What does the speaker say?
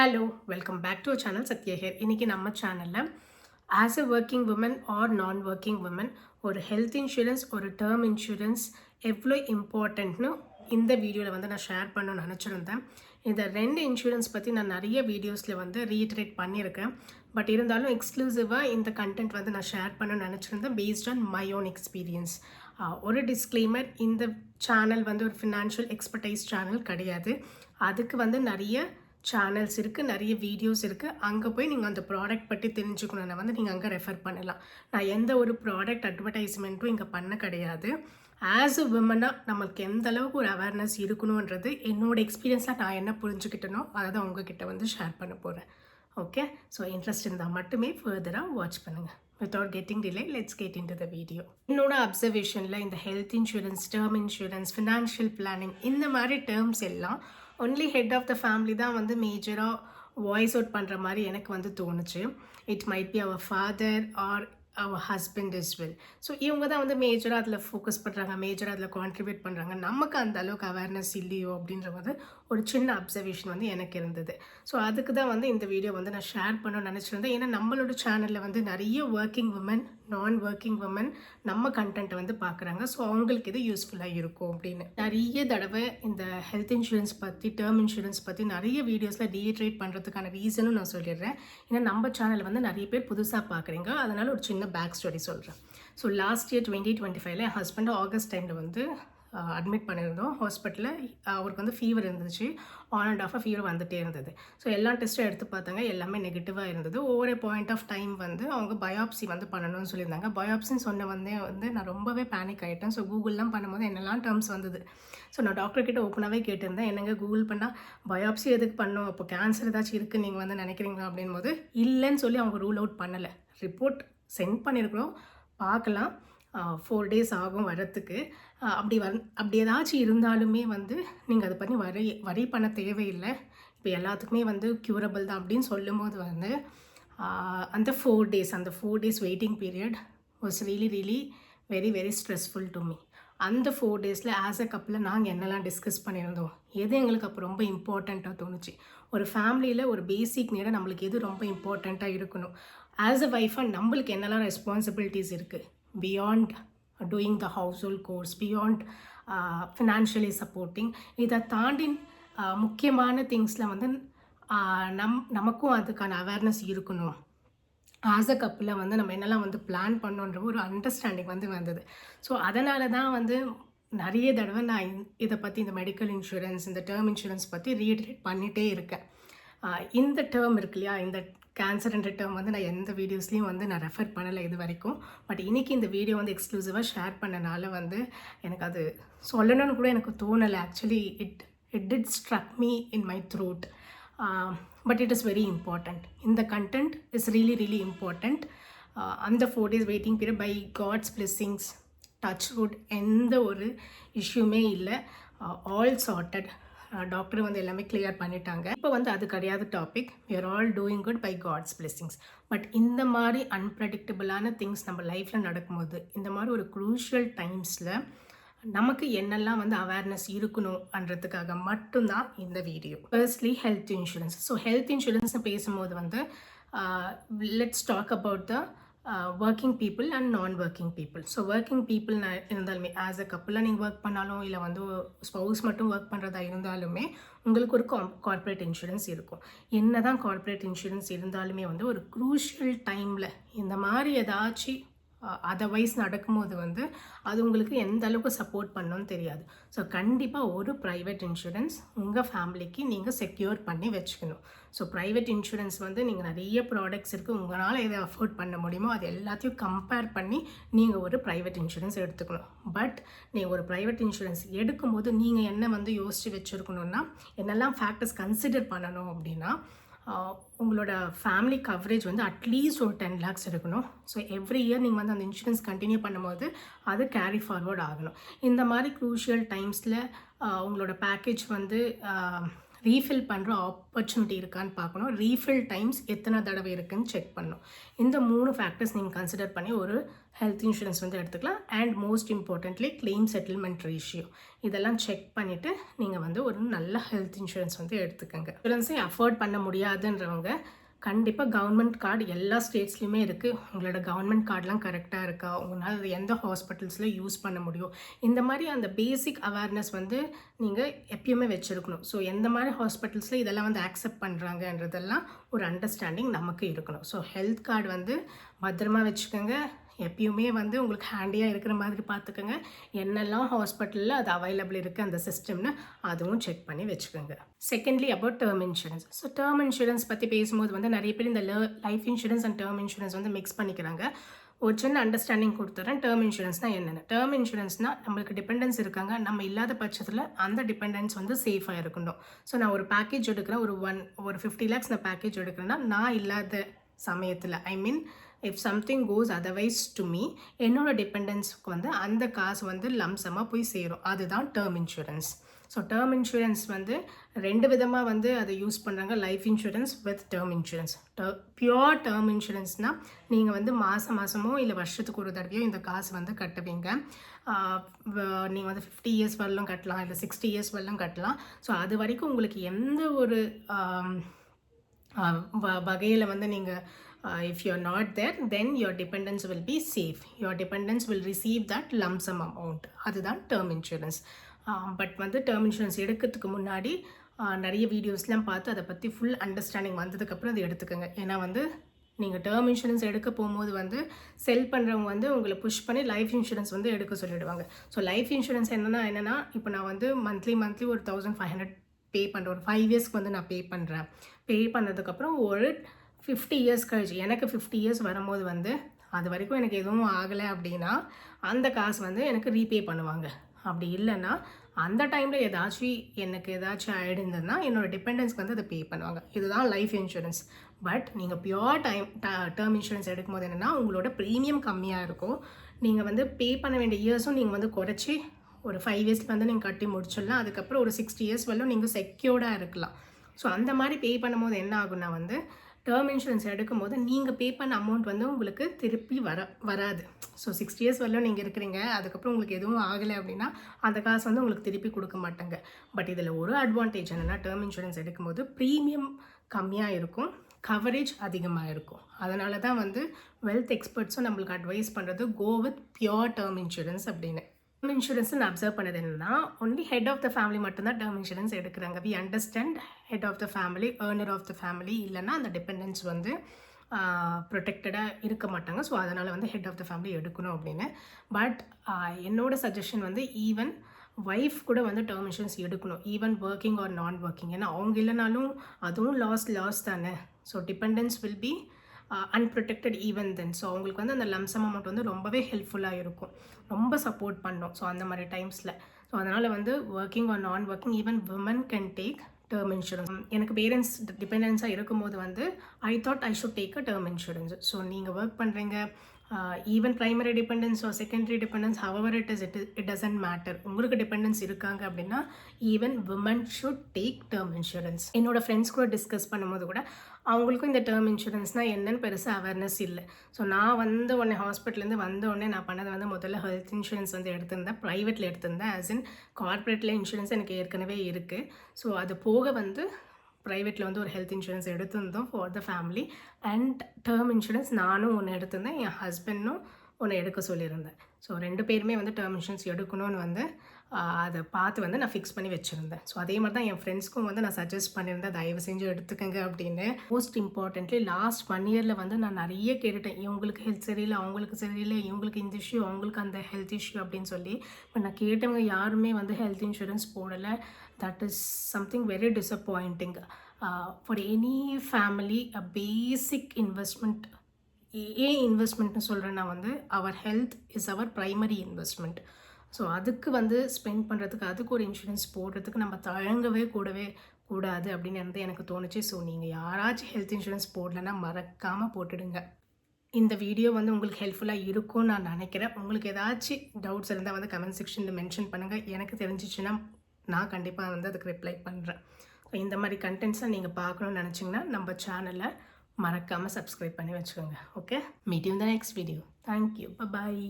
Hello welcome back to channel சத்யஹேர் இன்றைக்கி நம்ம சேனலில் as a working woman or non working woman ஒரு health insurance ஒரு டேர்ம் இன்சூரன்ஸ் எவ்வளோ இம்பார்ட்டண்ட்னு இந்த வீடியோவில் வந்து நான் ஷேர் பண்ணணும்னு நினச்சிருந்தேன். இந்த ரெண்டு இன்சூரன்ஸ் பற்றி நான் நிறைய வீடியோஸில் வந்து ரீட்ரேட் பண்ணியிருக்கேன். பட் இருந்தாலும் எக்ஸ்க்ளூசிவாக இந்த கண்டென்ட் வந்து நான் ஷேர் பண்ணணும்னு நினச்சிருந்தேன் based on my own experience ஒரு டிஸ்க்ளைமர் இந்த சேனல் வந்து ஒரு ஃபினான்ஷியல் எக்ஸ்பர்டைஸ் சேனல் கிடையாது. அதுக்கு வந்து நிறைய சேனல்ஸ் இருக்குது நிறைய வீடியோஸ் இருக்குது அங்கே போய் நீங்கள் அந்த ப்ராடக்ட் பற்றி தெரிஞ்சுக்கணுன்னா வந்து நீங்கள் அங்கே ரெஃபர் பண்ணலாம். நான் எந்த ஒரு ப்ராடக்ட் அட்வர்டைஸ்மெண்ட்டும் இங்கே பண்ண கிடையாது. ஆஸ் அ விமனாக நம்மளுக்கு எந்த அளவுக்கு ஒரு அவேர்னஸ் இருக்கணுன்றது என்னோட எக்ஸ்பீரியன்ஸாக நான் என்ன புரிஞ்சுக்கிட்டனோ அதை தான் உங்ககிட்ட வந்து ஷேர் பண்ண போகிறேன் ஓகே ஸோ இன்ட்ரெஸ்ட் இருந்தால் மட்டுமே ஃபர்தராக வாட்ச் பண்ணுங்கள் without getting delay let's get into the video என்னோட அப்சர்வேஷனில் இந்த health insurance term insurance financial planning இந்த மாதிரி டேர்ம்ஸ் எல்லாம் only head of the family தான் வந்து மேஜராக வாய்ஸ் அவுட் பண்ணுற மாதிரி எனக்கு வந்து தோணுச்சு. It might be our father or our husband is well so இவங்க தான் வந்து மேஜராக அதில் ஃபோக்கஸ் பண்ணுறாங்க மேஜராக அதில் கான்ட்ரிபியூட் பண்ணுறாங்க நமக்கு அந்த அளவுக்கு அவேர்னஸ் இல்லையோ அப்படின்ற வந்து ஒரு சின்ன அப்சர்வேஷன் வந்து எனக்கு இருந்தது. ஸோ அதுக்கு தான் வந்து இந்த வீடியோ வந்து நான் ஷேர் பண்ண நினச்சிருந்தேன். ஏன்னா நம்மளோட சேனலில் வந்து நிறைய working woman non working woman நம்ம கண்டென்ட்டை வந்து பார்க்குறாங்க. ஸோ அவங்களுக்கு இது யூஸ்ஃபுல்லாக இருக்கும் அப்படின்னு. நிறைய தடவை இந்த ஹெல்த் இன்சூரன்ஸ் பற்றி டேர்ம் இன்சூரன்ஸ் பற்றி நிறைய வீடியோஸில் டீட்ரேட் பண்ணுறதுக்கான ரீசனும் நான் சொல்லிடுறேன். ஏன்னா நம்ம சேனல் வந்து நிறைய பேர் புதுசாக பார்க்குறீங்க. அதனால் ஒரு சின்ன பேக் ஸ்டோரி சொல்கிறேன் so last year twenty twenty ஃபைவ்ல என் ஹஸ்பண்ட் ஆகஸ்ட் டைமில் வந்து uh, அட்மிட் பண்ணியிருந்தோம். ஹாஸ்பிட்டலில் uh, அவருக்கு வந்து ஃபீவர் இருந்துச்சு. ஆன் அண்ட் ஆஃபாக ஃபீவர் வந்துகிட்டே இருந்தது. ஸோ எல்லா டெஸ்ட்டும் எடுத்து பார்த்தாங்க. எல்லாமே நெகட்டிவாக இருந்தது. ஒவ்வொரு பாயிண்ட் ஆஃப் டைம் வந்து அவங்க பயாப்சி வந்து பண்ணணும்னு சொல்லியிருந்தாங்க. பயாப்சின்னு சொன்ன வந்தே வந்து நான் ரொம்பவே பேனிக் ஆகிட்டேன் ஸோ கூகுள்லாம் பண்ணும்போது என்னெல்லாம் டேர்ம்ஸ் வந்தது. ஸோ நான் டாக்டர்கிட்ட ஓப்பனாகவே கேட்டிருந்தேன். என்னங்க கூகுள் பண்ணால் பயாப்சி எதுக்கு பண்ணோம் அப்போ கேன்சர் ஏதாச்சும் இருக்குது நீங்கள் வந்து நினைக்கிறீங்களா? அப்படின் போது இல்லைன்னு சொல்லி அவங்க ரூல் அவுட் பண்ணலை. ரிப்போர்ட் சென்ட் பண்ணியிருக்கிறோம் பார்க்கலாம். ஃபோர் டேஸ் ஆகும் வரத்துக்கு அப்படி வந் அப்படி ஏதாச்சும் இருந்தாலுமே வந்து நீங்கள் அதை பண்ணி வரை வரி பண்ண தேவையில்லை. இப்போ எல்லாத்துக்குமே வந்து க்யூரபிள் தான் அப்படின்னு சொல்லும்போது வந்து அந்த ஃபோர் டேஸ் அந்த four days waiting period was really really very very stressful to me அந்த ஃபோர் டேஸில் ஆஸ் அ கப்பில் நாங்கள் என்னெல்லாம் டிஸ்கஸ் பண்ணியிருந்தோம்? எது எங்களுக்கு அப்போ ரொம்ப இம்பார்ட்டண்ட்டாக தோணுச்சு? ஒரு ஃபேமிலியில் ஒரு பேசிக் நேரம் நம்மளுக்கு எது ரொம்ப இம்பார்ட்டண்ட்டாக இருக்கணும்? ஆஸ் அ ஒய்ஃபாக நம்மளுக்கு என்னெல்லாம் ரெஸ்பான்சிபிலிட்டிஸ் இருக்குது beyond doing the household chores beyond financially supporting இதை தாண்டி uh, முக்கியமான திங்ஸில் வந்து uh, நம் நமக்கும் அதுக்கான அவேர்னஸ் இருக்கணும். ஆஸ் அ கப்பில் வந்து நம்ம என்னெல்லாம் வந்து பிளான் பண்ணோன்ற ஒரு அண்டர்ஸ்டாண்டிங் வந்து வந்தது. ஸோ அதனால தான் வந்து நிறைய தடவை நான் இதை பற்றி இந்த மெடிக்கல் இன்சூரன்ஸ் இந்த டேர்ம் இன்சூரன்ஸ் பற்றி ரீட்ரேட் பண்ணிகிட்டே இருக்கேன். Uh, இந்த டேர்ம் இருக்கு இல்லையா? இந்த கேன்சர் என்ற டேர்ம் வந்து நான் எந்த வீடியோஸ்லேயும் வந்து நான் ரெஃபர் பண்ணலை இது வரைக்கும். பட் இன்றைக்கி இந்த வீடியோ வந்து எக்ஸ்க்ளூசிவாக ஷேர் பண்ணனால வந்து எனக்கு அது சொல்லணும்னு கூட எனக்கு தோணலை. Actually it it did struck me in my throat but it is very important இந்த content is really really important அந்த four days waiting period by God's blessings touch wood எந்த ஒரு இஷ்யூமே இல்லை. ஆல் சார்ட்டட் டாக்டர் வந்து எல்லாமே clear பண்ணிட்டாங்க. இப்போ வந்து அது கிடையாது topic we're all doing good by God's blessings but இந்த மாதிரி அன்பிரடிக்டபிளான திங்ஸ் நம்ம லைஃப்பில் நடக்கும்போது இந்த மாதிரி ஒரு குரூஷியல் டைம்ஸில் நமக்கு என்னெல்லாம் வந்து அவேர்னஸ் இருக்கணும்ன்றதுக்காக மட்டும்தான் இந்த video firstly health insurance so health insurance பேசும்போது வந்து let's talk about the working people and non working people so working people இருந்தாலுமே ஆஸ் அ கப்பிளாக நீங்கள் ஒர்க் பண்ணாலும் இல்லை வந்து ஸ்பவுஸ் மட்டும் ஒர்க் பண்ணுறதா இருந்தாலுமே உங்களுக்கு ஒரு காம் கார்ப்பரேட் இன்சூரன்ஸ் இருக்கும். என்ன தான் கார்ப்பரேட் இன்சூரன்ஸ் இருந்தாலுமே வந்து ஒரு க்ரூஷியல் டைமில் இந்த மாதிரி ஏதாச்சும் அதர்வைஸ் நடக்கும்போது வந்து அது உங்களுக்கு எந்த அளவுக்கு சப்போர்ட் பண்ணணும்னு தெரியாது. ஸோ கண்டிப்பாக ஒரு ப்ரைவேட் இன்சூரன்ஸ் உங்கள் ஃபேமிலிக்கு நீங்கள் செக்யூர் பண்ணி வச்சுக்கணும். ஸோ ப்ரைவேட் இன்சூரன்ஸ் வந்து நீங்கள் நிறைய ப்ராடக்ட்ஸ் இருக்குது உங்களால் எதை அஃபோர்ட் பண்ண முடியுமோ அது எல்லாத்தையும் கம்பேர் பண்ணி நீங்கள் ஒரு ப்ரைவேட் இன்சூரன்ஸ் எடுத்துக்கணும். பட் நீங்கள் ஒரு ப்ரைவேட் இன்சூரன்ஸ் எடுக்கும்போது நீங்கள் என்ன வந்து யோசித்து வச்சுருக்கணுன்னா என்னெல்லாம் ஃபேக்டர்ஸ் கன்சிடர் பண்ணணும் அப்படின்னா உங்களோட ஃபேமிலி கவரேஜ் வந்து அட்லீஸ்ட் ஒரு டென் லேக்ஸ் இருக்கணும் ஸோ எவ்ரி இயர் நீங்கள் வந்து அந்த இன்சூரன்ஸ் கண்டினியூ பண்ணும்போது அது கேரி ஃபார்வர்ட் ஆகணும். இந்த மாதிரி க்ரூஷியல் டைம்ஸில் உங்களோட பேக்கேஜ் வந்து ரீஃபில் பண்ணுற ஆப்பர்ச்சுனிட்டி இருக்கான்னு பார்க்கணும். ரீஃபில் டைம்ஸ் எத்தனை தடவை இருக்குன்னு செக் பண்ணணும். இந்த மூணு ஃபேக்டர்ஸ் நீங்கள் கன்சிடர் பண்ணி ஒரு ஹெல்த் இன்சூரன்ஸ் வந்து எடுத்துக்கலாம். And most importantly claim settlement ratio இதெல்லாம் செக் பண்ணிவிட்டு நீங்கள் வந்து ஒரு நல்ல ஹெல்த் இன்சூரன்ஸ் வந்து எடுத்துக்கோங்க. இன்சூரன்ஸை அஃபோர்ட் பண்ண முடியாதுன்றவங்க கண்டிப்பாக கவர்மெண்ட் கார்டு எல்லா ஸ்டேட்ஸ்லையுமே இருக்குது உங்களோட கவர்மெண்ட் கார்டெலாம் கரெக்டாக இருக்கா? உங்களால் அது எந்த ஹாஸ்பிட்டல்ஸில் யூஸ் பண்ண முடியும்? இந்த மாதிரி அந்த பேசிக் அவேர்னஸ் வந்து நீங்கள் எப்பயுமே வச்சுருக்கணும். ஸோ எந்த மாதிரி ஹாஸ்பிட்டல்ஸில் இதெல்லாம் வந்து அக்செப்ட் பண்ணுறாங்கன்றதெல்லாம் ஒரு அண்டர்ஸ்டாண்டிங் நமக்கு இருக்கணும். ஸோ ஹெல்த் கார்டு வந்து பத்திரமா வச்சுக்கோங்க. எப்பயுமே வந்து உங்களுக்கு ஹேண்டியாக இருக்கிற மாதிரி பார்த்துக்கோங்க. என்னெல்லாம் ஹாஸ்பிட்டலில் அது அவைலபிள் இருக்குது அந்த சிஸ்டம்னு அதுவும் செக் பண்ணி வச்சுக்கோங்க. Secondly about term insurance so term insurance பற்றி பேசும்போது வந்து நிறைய பேர் இந்த life insurance and term insurance வந்து மிக்ஸ் பண்ணிக்கிறாங்க. ஒரு சின்ன அண்டர்ஸ்டாண்டிங் கொடுத்துறேன். டேர்ம் இன்சூரன்ஸ்னால் என்னென்ன? டேர்ம் இன்சூரன்ஸ்னால் நம்மளுக்கு டிபெண்டன்ஸ் இருக்காங்க. நம்ம இல்லாத பட்சத்தில் அந்த டிபெண்டன்ஸ் வந்து சேஃபாக இருக்கணும். ஸோ நான் ஒரு பேக்கேஜ் எடுக்கிறேன். ஒரு ஒன் ஒரு ஃபிஃப்டி லேக்ஸ் நான் பேக்கேஜ் எடுக்கிறேன்னா நான் இல்லாத சமயத்தில் I mean if something goes otherwise to me என்னோட டிபெண்டன்ஸ்க்கு வந்து அந்த காசு வந்து லம்சமாக போய் சேரும். அதுதான் term insurance so term insurance வந்து ரெண்டு விதமாக வந்து அதை யூஸ் பண்ணுறாங்க life insurance with term insurance pure term இன்சூரன்ஸ்னால் நீங்கள் வந்து மாதம் மாதமோ இல்லை வருஷத்துக்கு ஒரு தடவையோ இந்த காசு வந்து கட்டுவீங்க. நீங்கள் வந்து ஃபிஃப்டி இயர்ஸ் வரலும் கட்டலாம் இல்லை சிக்ஸ்டி இயர்ஸ் வரலும் கட்டலாம். ஸோ அது வரைக்கும் உங்களுக்கு எந்த ஒரு வகையில் வந்து நீங்கள் Uh, if you not not then then dependents dependents will be safe dependents dependents will receive that lump sum amount அதுதான் டேர்ம் இன்சூரன்ஸ் பட் வந்து டேர்ம் இன்சூரன்ஸ் எடுக்கிறதுக்கு முன்னாடி uh, நிறைய வீடியோஸ்லாம் பார்த்து அதை பற்றி ஃபுல் அண்டர்ஸ்டாண்டிங் வந்ததுக்கப்புறம் அதை எடுத்துக்கோங்க. ஏன்னா வந்து நீங்கள் டேர்ம் இன்சூரன்ஸ் எடுக்க போகும்போது வந்து செல் பண்ணுறவங்க வந்து உங்களை புஷ் பண்ணி லைஃப் இன்சூரன்ஸ் வந்து எடுக்க சொல்லிடுவாங்க. ஸோ லைஃப் இன்சூரன்ஸ் என்னென்னா என்னென்னா இப்போ நான் வந்து மந்த்லி மந்த்லி ஒரு தௌசண்ட் ஃபைவ் ஹண்ட்ரட் பே பண்ணுறேன் ஒரு ஃபைவ் இயர்ஸ்க்கு வந்து நான் பே பண்ணுறேன் பே பண்ணதுக்கப்புறம் ஒரு ஃபிஃப்டி இயர்ஸ் கழிச்சு எனக்கு ஃபிஃப்டி இயர்ஸ் வரும்போது வந்து அது வரைக்கும் எனக்கு எதுவும் ஆகலை அப்படின்னா அந்த காசு வந்து எனக்கு ரீபே பண்ணுவாங்க. அப்படி இல்லைன்னா அந்த டைமில் ஏதாச்சும் எனக்கு ஏதாச்சும் ஆகிடுந்ததுன்னா என்னோட டிபெண்டன்ஸ்க்கு வந்து அதை பே பண்ணுவாங்க. இதுதான் லைஃப் இன்சூரன்ஸ் பட் நீங்கள் பியோர் டைம் டேர்ம் இன்சூரன்ஸ் எடுக்கும்போது என்னென்னா உங்களோட ப்ரீமியம் கம்மியாக இருக்கும். நீங்கள் வந்து பே பண்ண வேண்டிய இயர்ஸும் நீங்கள் வந்து குறைச்சி ஒரு ஃபைவ் இயர்ஸ்க்கு வந்து நீங்கள் கட்டி முடிச்சிடலாம். அதுக்கப்புறம் ஒரு சிக்ஸ்டி இயர்ஸ் வரலும் நீங்கள் செக்யூர்டாக இருக்கலாம். ஸோ அந்த மாதிரி பே பண்ணும்போது என்ன ஆகும்னா வந்து டேர்ம் இன்சூரன்ஸ் எடுக்கும்போது நீங்கள் பே பண்ண அமௌண்ட் வந்து உங்களுக்கு திருப்பி வர வராது. ஸோ சிக்ஸ்டி இயர்ஸ் வரலும் நீங்கள் இருக்கிறீங்க அதுக்கப்புறம் உங்களுக்கு எதுவும் ஆகலை அப்படின்னா அந்த காசு வந்து உங்களுக்கு திருப்பி கொடுக்க மாட்டாங்க. பட் இதில் ஒரு அட்வான்டேஜ் என்னென்னா டேர்ம் இன்சூரன்ஸ் எடுக்கும்போது ப்ரீமியம் கம்மியாக இருக்கும் கவரேஜ் அதிகமாக இருக்கும். அதனால தான் வந்து வெல்த் எக்ஸ்பர்ட்ஸும் நம்மளுக்கு அட்வைஸ் பண்ணுறது go with pure term insurance அப்படின்னு. டேர்ம் இன்சூரன்ஸ் நான் அப்சர்வ் பண்ணது என்னன்னா only head of the family மட்டும்தான் டேர்ம் இன்சூரன்ஸ் எடுக்கிறாங்க. We understand head of the family earner of the family இல்லைன்னா அந்த டிபெண்டன்ஸ் வந்து ப்ரொடெக்டடாக இருக்க மாட்டாங்க. ஸோ அதனால் வந்து ஹெட் ஆஃப் த ஃபேமிலி எடுக்கணும் அப்படின்னு. பட் என்னோட சஜஷன் வந்து ஈவன் ஒய்ஃப் கூட வந்து டேர்ம் இன்சூரன்ஸ் எடுக்கணும். Even working or non working ஏன்னா அவங்க இல்லைனாலும் அதுவும் லாஸ் லாஸ் தானே. So dependents will be unprotected even then so அவங்களுக்கு வந்து அந்த லம்சம் அமௌண்ட் வந்து ரொம்பவே ஹெல்ப்ஃபுல்லாக இருக்கும். ரொம்ப சப்போர்ட் பண்ணும். ஸோ அந்த மாதிரி டைம்ஸில் ஸோ அதனால் வந்து working or non working even women can take term insurance எனக்கு பேரண்ட்ஸ் டிபெண்டன்ஸாக இருக்கும்போது வந்து I thought I should take a term insurance so நீங்கள் ஒர்க் பண்ணுறீங்க even primary dependents or secondary dependents however it is it it doesn't matter உங்களுக்கு dependents இருக்காங்க அப்படின்னா even women should take term insurance என்னோட friends கூட discuss பண்ணும்போது கூட அவங்களுக்கும் இந்த டேர்ம் இன்சூரன்ஸ்னால் என்னன்னு பெருசாக அவேர்னஸ் இல்லை. ஸோ நான் வந்த உடனே ஹாஸ்பிட்டல்லேருந்து வந்த உடனே நான் பண்ணது வந்து முதல்ல ஹெல்த் இன்சூரன்ஸ் வந்து எடுத்திருந்தேன். ப்ரைவேட்டில் எடுத்திருந்தேன். ஆஸ் இன் கார்ப்பரேட்டில் இன்சூரன்ஸ் எனக்கு ஏற்கனவே இருக்குது ஸோ அது போக வந்து ப்ரைவேட்டில் வந்து ஒரு ஹெல்த் இன்சூரன்ஸ் எடுத்திருந்தோம் for the family and term insurance நானும் ஒன்று எடுத்திருந்தேன் என் ஹஸ்பண்டும் ஒன்று எடுக்க சொல்லியிருந்தேன். ஸோ ரெண்டு பேருமே வந்து டேர்ம் இன்சூரன்ஸ் எடுக்கணும்னு வந்து அதை பார்த்து வந்து நான் ஃபிக்ஸ் பண்ணி வச்சுருந்தேன். ஸோ அதே மாதிரி தான் என் ஃப்ரெண்ட்ஸ்க்கும் வந்து நான் சஜஸ்ட் பண்ணியிருந்தேன். தயவு செஞ்சு எடுத்துக்கங்க அப்படின்னு. மோஸ்ட் இம்பார்ட்டன்ட்லி லாஸ்ட் ஒன் இயரில் வந்து நான் நிறைய கேட்டுட்டேன். இவங்களுக்கு ஹெல்த் சரியில்லை அவங்களுக்கு சரியில்லை இவங்களுக்கு இந்த இஷ்யூ அவங்களுக்கு அந்த ஹெல்த் இஷ்யூ அப்படின்னு சொல்லி. இப்போ நான் கேட்டவங்க யாருமே வந்து ஹெல்த் இன்சூரன்ஸ் போடலை. That is something very disappointing for any family a basic investment ஏன் இன்வெஸ்ட்மெண்ட்னு சொல்கிறேன்னா வந்து our health is our primary investment so அதுக்கு வந்து ஸ்பெண்ட் பண்ணுறதுக்கு அதுக்கு ஒரு இன்சூரன்ஸ் போடுறதுக்கு நம்ம தழங்கவே கூடவே கூடாது அப்படின்னு வந்து எனக்கு தோணுச்சு. ஸோ நீங்கள் யாராச்சும் ஹெல்த் இன்சூரன்ஸ் போடலன்னா மறக்காமல் போட்டுடுங்க. இந்த வீடியோ வந்து உங்களுக்கு ஹெல்ப்ஃபுல்லாக இருக்கும்னு நான் நினைக்கிறேன். உங்களுக்கு ஏதாச்சும் டவுட்ஸ் இருந்தால் வந்து கமெண்ட் செக்ஷனில் மென்ஷன் பண்ணுங்கள் எனக்கு தெரிஞ்சிச்சுன்னா நான் கண்டிப்பாக வந்து அதுக்கு ரிப்ளை பண்ணுறேன் இந்த மாதிரி கண்டென்ட்ஸை நீங்கள் பார்க்கணும்னு நினச்சிங்கன்னா நம்ம சேனலை மறக்காமல் சப்ஸ்கிரைப் பண்ணி வச்சுக்கோங்க. Okay meet you the next video thank you bye